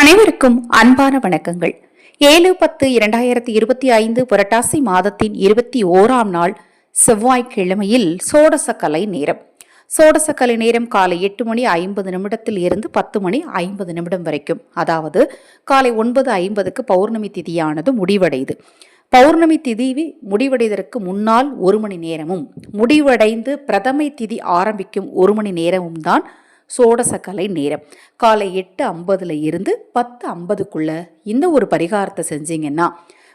அனைவருக்கும் அன்பான வணக்கங்கள். ஏழு பத்து இரண்டாயிரத்தி இருபத்தி ஐந்து புரட்டாசி மாதத்தின் இருபத்தி ஓராம் நாள் செவ்வாய்க்கிழமையில் சோடசக்கலை நேரம். சோடசக்கலை நேரம் காலை எட்டு மணி ஐம்பது நிமிடத்தில் இருந்து பத்து மணி ஐம்பது நிமிடம் வரைக்கும். அதாவது காலை ஒன்பது ஐம்பதுக்கு பௌர்ணமி திதியானது முடிவடையுது பௌர்ணமி திதி முடிவடைவதற்கு முன்னால் ஒரு மணி நேரமும் முடிவடைந்து பிரதமை திதி ஆரம்பிக்கும் ஒரு மணி நேரமும் தான் சோடசக்கலை நேரம். காலை எட்டு ஐம்பதுல இருந்து பத்து ஐம்பதுக்குள்ள இந்த ஒரு பரிகாரத்தை செஞ்சீங்கன்னா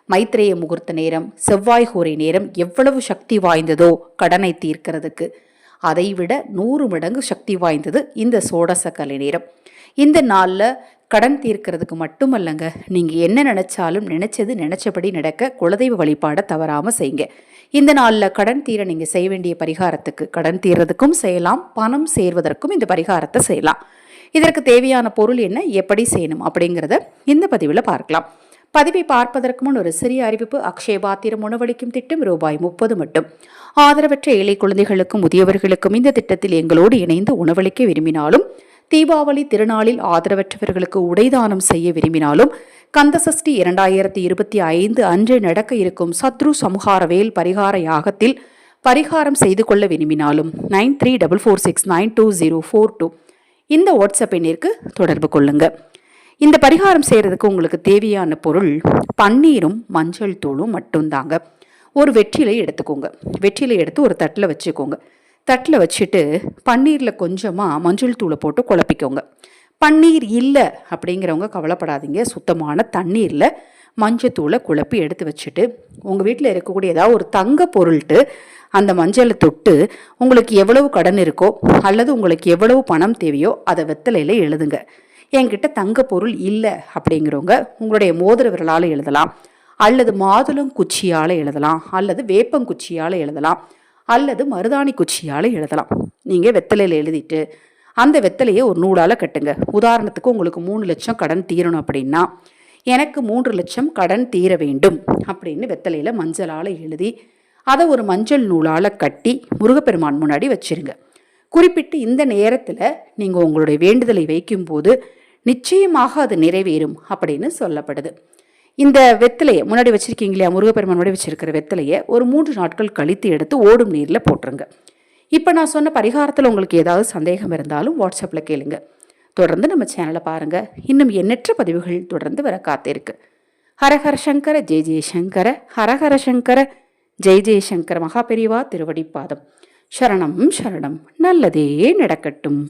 மைத்ரேய முகூர்த்த நேரம் செவ்வாய் ஹோரை நேரம் எவ்வளவு சக்தி வாய்ந்ததோ கடனை தீர்க்கிறதுக்கு. அதைவிட நூறு மடங்கு சக்தி வாய்ந்தது இந்த சோடசக்கலை நேரம். இந்த நாளில் கடன் தீர்க்கிறதுக்கு மட்டுமல்லங்க நீங்கள் என்ன நினச்சாலும் நினச்சது நினச்சபடி நடக்க குலதெய்வ வழிபாடை தவறாமல் செய்யுங்க. இந்த நாளில் கடன் தீர நீங்கள் செய்ய வேண்டிய பரிகாரத்துக்கு கடன் தீர்றதுக்கும் செய்யலாம் பணம் சேர்வதற்கும் இந்த பரிகாரத்தை செய்யலாம். இதற்கு தேவையான பொருள் என்ன எப்படி செய்யணும் அப்படிங்கிறத இந்த பதிவில் பார்க்கலாம். பதிவை பார்ப்பதற்கு முன் ஒரு சிறிய அறிவிப்பு அக்ஷய பாத்திரம் உணவளிக்கும் திட்டம் ரூபாய் முப்பது மட்டும். ஆதரவற்ற ஏழை குழந்தைகளுக்கும் முதியவர்களுக்கும் இந்த திட்டத்தில் எங்களோடு இணைந்து உணவளிக்க விரும்பினாலும் தீபாவளி திருநாளில் ஆதரவற்றவர்களுக்கு உடைதானம் செய்ய விரும்பினாலும் கந்தசஷ்டி இரண்டாயிரத்தி இருபத்தி ஐந்து அன்று நடக்க இருக்கும் சத்ரு சமுகாரவேல் பரிகார யாகத்தில் பரிகாரம் செய்து கொள்ள விரும்பினாலும் nine three double four six nine two zero four two இந்த வாட்ஸ்அப் எண்ணிற்கு தொடர்பு கொள்ளுங்க. இந்த பரிகாரம் செய்கிறதுக்கு உங்களுக்கு தேவையான பொருள் பன்னீரும் மஞ்சள் தூளும் மட்டும்தாங்க. ஒரு வெற்றிலை எடுத்துக்கோங்க. வெற்றிலை எடுத்து ஒரு தட்டில் வச்சுக்கோங்க. தட்டில் வச்சுட்டு பன்னீரில் கொஞ்சமாக மஞ்சள் தூளை போட்டு குழப்பிக்கோங்க. பன்னீர் இல்லை அப்படிங்கிறவங்க கவலைப்படாதீங்க. சுத்தமான தண்ணீரில் மஞ்சத்தூளை குழப்பி எடுத்து வச்சுட்டு உங்கள் வீட்டில் இருக்கக்கூடிய ஏதாவது ஒரு தங்க பொருள்ட்டு அந்த மஞ்சளை தொட்டு உங்களுக்கு எவ்வளவு கடன் இருக்கோ அல்லது உங்களுக்கு எவ்வளவு பணம் தேவையோ அதை வெத்தலையில் எழுதுங்க. என்கிட்ட தங்க பொருள் இல்லை அப்படிங்கிறவங்க உங்களுடைய மோதிர விரலால் எழுதலாம். அல்லது மாதுளம் குச்சியால் எழுதலாம். அல்லது வேப்பங்குச்சியால் எழுதலாம். அல்லது மருதாணி குச்சியால் எழுதலாம். நீங்கள் வெத்தலையில் எழுதிட்டு அந்த வெத்தலையை ஒரு நூலால் கட்டுங்க. உதாரணத்துக்கு உங்களுக்கு மூணு லட்சம் கடன் தீரணும் அப்படின்னா எனக்கு மூன்று லட்சம் கடன் தீர வேண்டும் அப்படின்னு வெத்தலையில் மஞ்சளால் எழுதி அதை ஒரு மஞ்சள் நூலால் கட்டி முருகப்பெருமான் முன்னாடி வச்சிருங்க. குறிப்பிட்டு இந்த நேரத்தில் நீங்கள் உங்களுடைய வேண்டுதலை வைக்கும்போது நிச்சயமாக அது நிறைவேறும் அப்படின்னு சொல்லப்படுது. இந்த வெத்தலையை முன்னாடி வச்சிருக்கீங்க இல்லையா முருகப்பெருமான் முன்னாடி வச்சிருக்கிற வெத்தலையை ஒரு மூன்று நாட்கள் கழித்து எடுத்து ஓடும் நீரில் போட்டுருங்க. இப்போ நான் சொன்ன பரிகாரத்தில் உங்களுக்கு ஏதாவது சந்தேகம் இருந்தாலும் வாட்ஸ்அப்பில் கேளுங்க. தொடர்ந்து நம்ம சேனலை பாருங்கள் இன்னும் எண்ணற்ற பதிவுகள் தொடர்ந்து வர காத்திருக்கு. ஹரஹர சங்கர ஜெய ஜெயசங்கர ஹரஹர சங்கர ஜெய ஜெயசங்கர மகாபெரிவா திருவடிப்பாதம். சரணம் சரணம். நல்லதே நடக்கட்டும்.